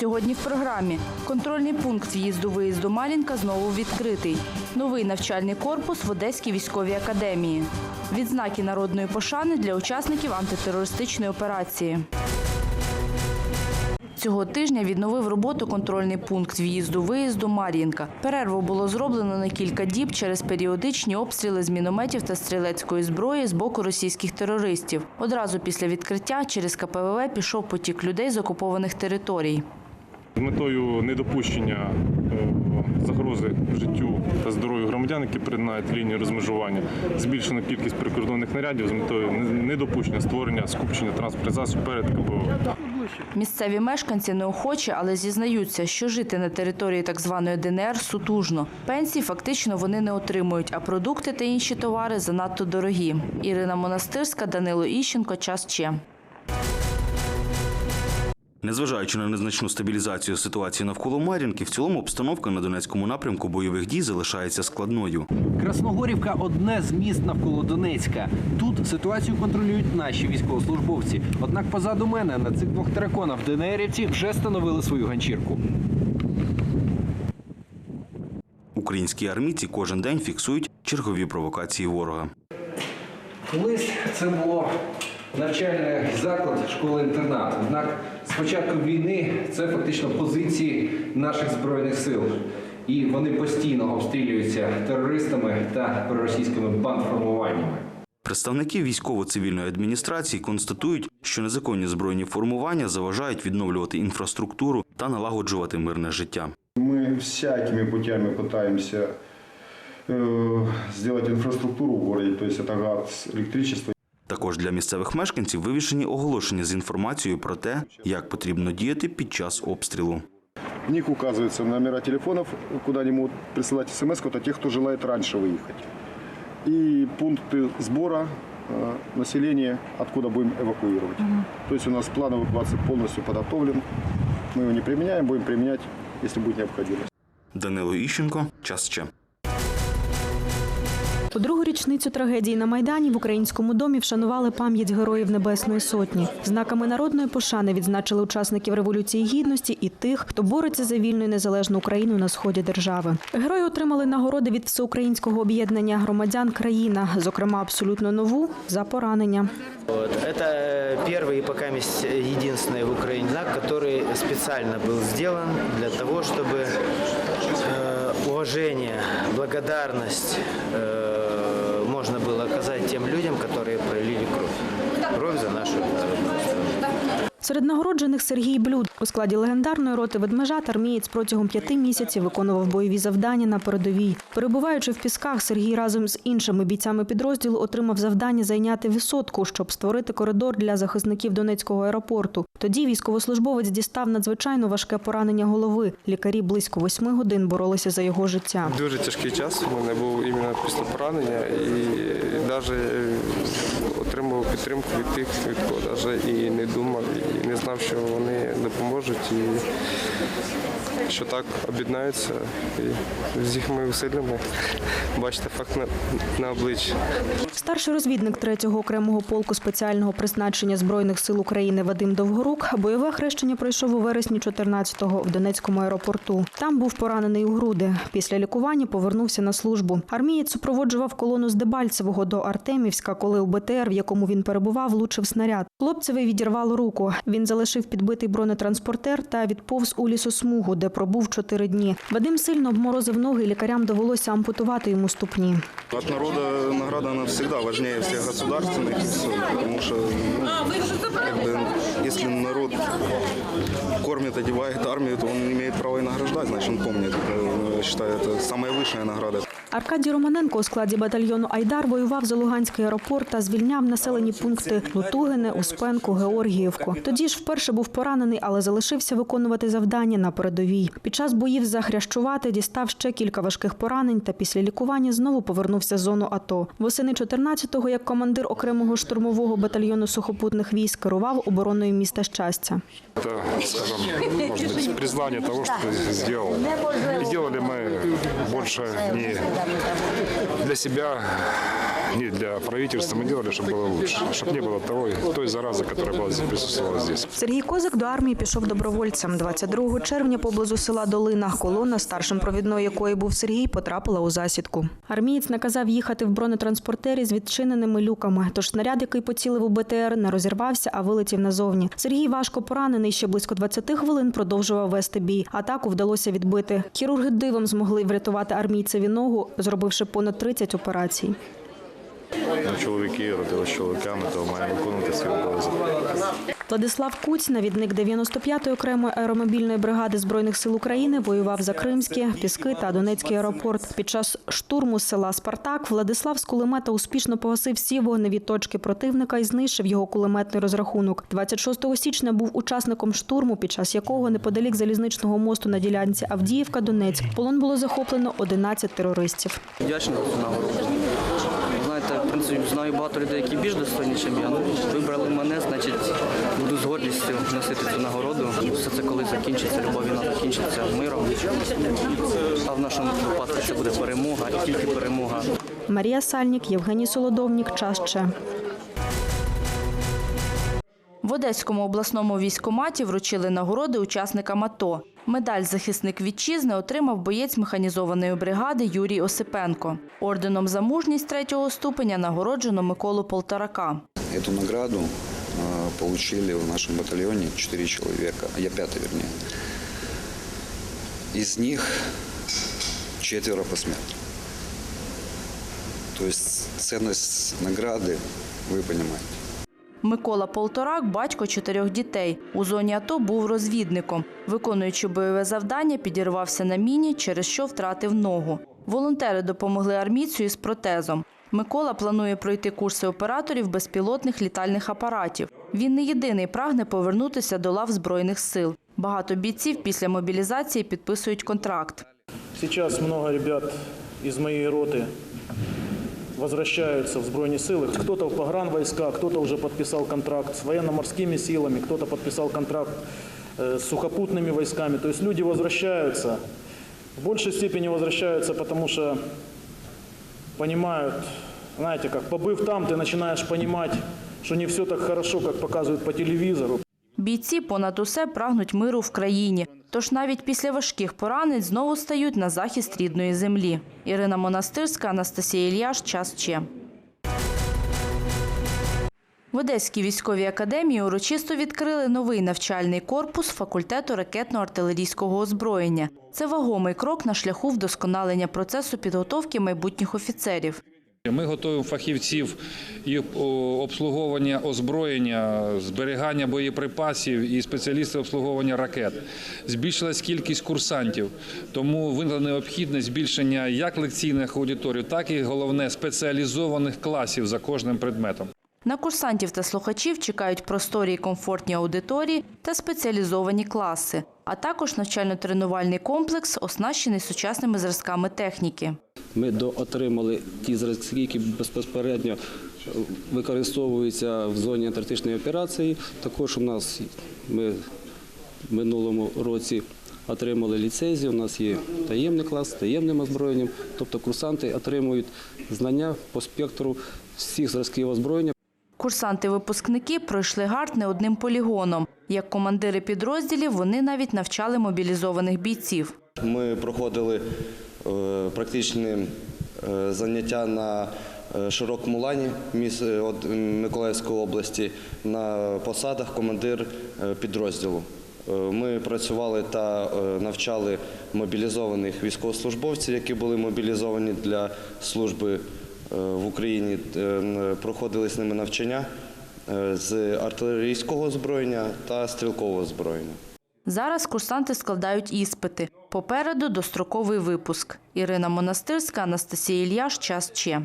Сьогодні в програмі контрольний пункт в'їзду-виїзду Малінка знову відкритий. Новий навчальний корпус в Одеській військовій академії. Відзнаки народної пошани для учасників антитерористичної операції. Цього тижня відновив роботу контрольний пункт в'їзду-виїзду Мар'їнка. Перерву було зроблено на кілька діб через періодичні обстріли з мінометів та стрілецької зброї з боку російських терористів. Одразу після відкриття через КПВВ пішов потік людей з окупованих територій. З метою недопущення е, загрози життю та здоров'ю громадян, які перетинають лінію розмежування, збільшено кількість прикордонних нарядів з метою недопущення створення скупчення транспортних засобів перед КПО. Місцеві мешканці неохоче, але зізнаються, що жити на території так званої ДНР сутужно. Пенсій фактично вони не отримують, а продукти та інші товари занадто дорогі. Ірина Монастирська, Данило Іщенко, час ще. Незважаючи на незначну стабілізацію ситуації навколо Мар'їнки, в цілому обстановка на Донецькому напрямку бойових дій залишається складною. Красногорівка одне з міст навколо Донецька. Тут ситуацію контролюють наші військовослужбовці. Однак позаду мене на цих двох тераконах ДНРівці вже встановили свою ганчірку. Українські армійці кожен день фіксують чергові провокації ворога. Колись це було навчальний заклад школи-інтернат. Однак початку війни це фактично позиції наших збройних сил. І вони постійно обстрілюються терористами та проросійськими бандформуваннями. Представники військово-цивільної адміністрації констатують, що незаконні збройні формування заважають відновлювати інфраструктуру та налагоджувати мирне життя. Мы всякими путями пытаемся э, сделать инфраструктуру в городе, то есть это газ, электричество. Також для місцевих мешканців вивішені оголошення з інформацією про те, як потрібно діяти під час обстрілу. В них указываются номера телефонов, куда они могут присылать смс это те, кто желает раньше выехать. И пункты сбора э, населения, откуда будем эвакуировать. То есть у нас план эвакуации полностью подготовлен. Мы его не применяем, будем применять, если будет необходимость. Данило Іщенко, час ще. У другу річницю трагедії на Майдані в українському домі вшанували пам'ять героїв Небесної Сотні. Знаками народної пошани відзначили учасників Революції Гідності і тих, хто бореться за вільну і незалежну Україну на сході держави. Герої отримали нагороди від всеукраїнського об'єднання громадян країна, зокрема абсолютно нову за поранення. Вот. Это первый и пока есть единственный в Украине знак, который специально был сделан для того, чтобы э, уважение, благодарность э, можно было оказать тем людям, которые пролили кровь. Кровь за нашу народную страну. Серед нагороджених Сергій Блюд у складі легендарної роти ведмежат армієць протягом п'яти місяців виконував бойові завдання на передовій. Перебуваючи в пісках, Сергій разом з іншими бійцями підрозділу отримав завдання зайняти висотку, щоб створити коридор для захисників Донецького аеропорту. Тоді військовослужбовець дістав надзвичайно важке поранення голови. Лікарі близько восьми годин боролися за його життя. Дуже тяжкий час у мене був іменно після поранення і навіть отримував підтримку від тих, від кого навіть і не думав, і не знав, що вони допоможуть і що так об'єднаються і з їхніми усиллями бачите факт на, на обличчі. Старший розвідник 3-го окремого полку спеціального призначення Збройних сил України Вадим Довгорук бойове хрещення пройшов у вересні 14-го в Донецькому аеропорту. Там був поранений у груди. Після лікування повернувся на службу. Армієць супроводжував колону з Дебальцевого до Артемівська, коли у БТР, в якому він перебував, влучив снаряд. Хлопцеві відірвало руку. Він залишив підбитий бронетранспортер та відповз у лісосмугу, де пробув чотири дні. Вадим сильно обморозив ноги, і лікарям довелося ампутувати йому ступні. От народа награда она всегда важнее всех государственных, потому что, ну, как бы, если народ кормит, одевает армию, то он имеет право и награждать, значит, он помнит. Это, Я считаю, это самая высшая награда. Аркадій Романенко у складі батальйону Айдар воював за Луганський аеропорт та звільняв населені пункти Лутугине, Успенку, Георгіївку. Тоді ж вперше був поранений, але залишився виконувати завдання на передовій. Під час боїв за Хрящувати дістав ще кілька важких поранень та після лікування знову повернувся в зону АТО. Восени 14-го, як командир окремого штурмового батальйону сухопутних військ, керував обороною міста щастя. Это, скажем, может быть, признание того, что ты сделал. И делали мы больше не для себя, не для правительства. Мы делали, чтобы было лучше, чтобы не было того, той заразы, которая была, здесь- присутствовала здесь. Сергій Козик до армії пішов добровольцем. 22 червня поблизу села Долина колона, старшим провідною якої був Сергій, потрапила у засідку. Армієць наказав їхати в бронетранспортері з відчиненими люками. Тож снаряд, який поцілив у БТР, не розірвався, а вилетів назовні. Сергій важко поранений. Ще близько 20 хвилин продовжував вести бій. Атаку вдалося відбити. Хірурги дивом змогли врятувати армійцеві ногу, зробивши понад 30 операцій. Чоловіки родилися чоловіками, то маємо виконувати свій обов'язок. Владислав Куць, навідник 95-ї окремої аеромобільної бригади збройних сил України, воював за Кримські, Піски та Донецький аеропорт. Під час штурму села Спартак Владислав з кулемета успішно погасив всі вогневі точки противника і знищив його кулеметний розрахунок. 26 січня був учасником штурму, під час якого неподалік залізничного мосту на ділянці Авдіївка Донецьк полон було захоплено 11 терористів. Нагороду. Знаєте, в принципі, знаю багато людей, які більш достойні, ніж я. Ну, вибрали мене, значить, буду з гордістю носити цю нагороду. Все це коли закінчиться, люба війна закінчиться миром. А в нашому випадку це буде перемога і тільки перемога. Марія Сальнік, Євгеній Солодовнік. Час ще. В Одеському обласному військкоматі вручили нагороди учасникам АТО. Медаль «Захисник вітчизни» отримав боєць механізованої бригади Юрій Осипенко. Орденом за мужність третього ступеня нагороджено Миколу Полторака. Эту награду получили в нашем батальоне 4 человека, а я пятый вернее. Из них четверо посмертно. То есть ценность награды вы понимаете. Микола Полторак – батько чотирьох дітей. У зоні АТО був розвідником. Виконуючи бойове завдання, підірвався на міні, через що втратив ногу. Волонтери допомогли армійцю із протезом. Микола планує пройти курси операторів безпілотних літальних апаратів. Він не єдиний прагне повернутися до лав Збройних сил. Багато бійців після мобілізації підписують контракт. Сейчас много ребят из моей роты возвращаются в Збройные силы. Кто-то в погранвойска, кто-то уже подписал контракт с военно-морскими силами, кто-то подписал контракт э, с сухопутными войсками. То есть люди возвращаются. В большей степени возвращаются, потому что понимают, знаете, как побыв там, ты начинаешь понимать, что не все так хорошо, как показывают по телевизору. Бійці понад усе прагнуть миру в країні. Тож навіть після важких поранень знову стають на захист рідної землі. Ірина Монастирська, Анастасія Ільяш. Час Че. В Одеській військовій академії урочисто відкрили новий навчальний корпус факультету ракетно-артилерійського озброєння. Це вагомий крок на шляху вдосконалення процесу підготовки майбутніх офіцерів. Ми готуємо фахівців і обслуговування озброєння, зберігання боєприпасів і спеціалістів обслуговування ракет. Збільшилась кількість курсантів, тому виникла необхідність збільшення як лекційних аудиторій, так і головне спеціалізованих класів за кожним предметом. На курсантів та слухачів чекають просторі і комфортні аудиторії та спеціалізовані класи, а також навчально-тренувальний комплекс, оснащений сучасними зразками техніки. Ми отримали ті зразки, які безпосередньо використовуються в зоні антарктичної операції. Також у нас ми в минулому році отримали ліцензію. У нас є таємний клас з таємним озброєнням. Тобто курсанти отримують знання по спектру всіх зразків озброєння. Курсанти-випускники пройшли гард не одним полігоном. Як командири підрозділів, вони навіть навчали мобілізованих бійців. Ми проходили е, практичні е, заняття на е, широкому лані Миколаївської області на посадах командир підрозділу. Ми працювали та навчали мобілізованих військовослужбовців, які були мобілізовані для служби в Україні. Е, Проходили з ними навчання е, з артилерійського озброєння та стрілкового озброєння. Зараз курсанти складають іспити. Попереду достроковий випуск. Ірина Монастирська, Анастасія Ільяш. Час Че.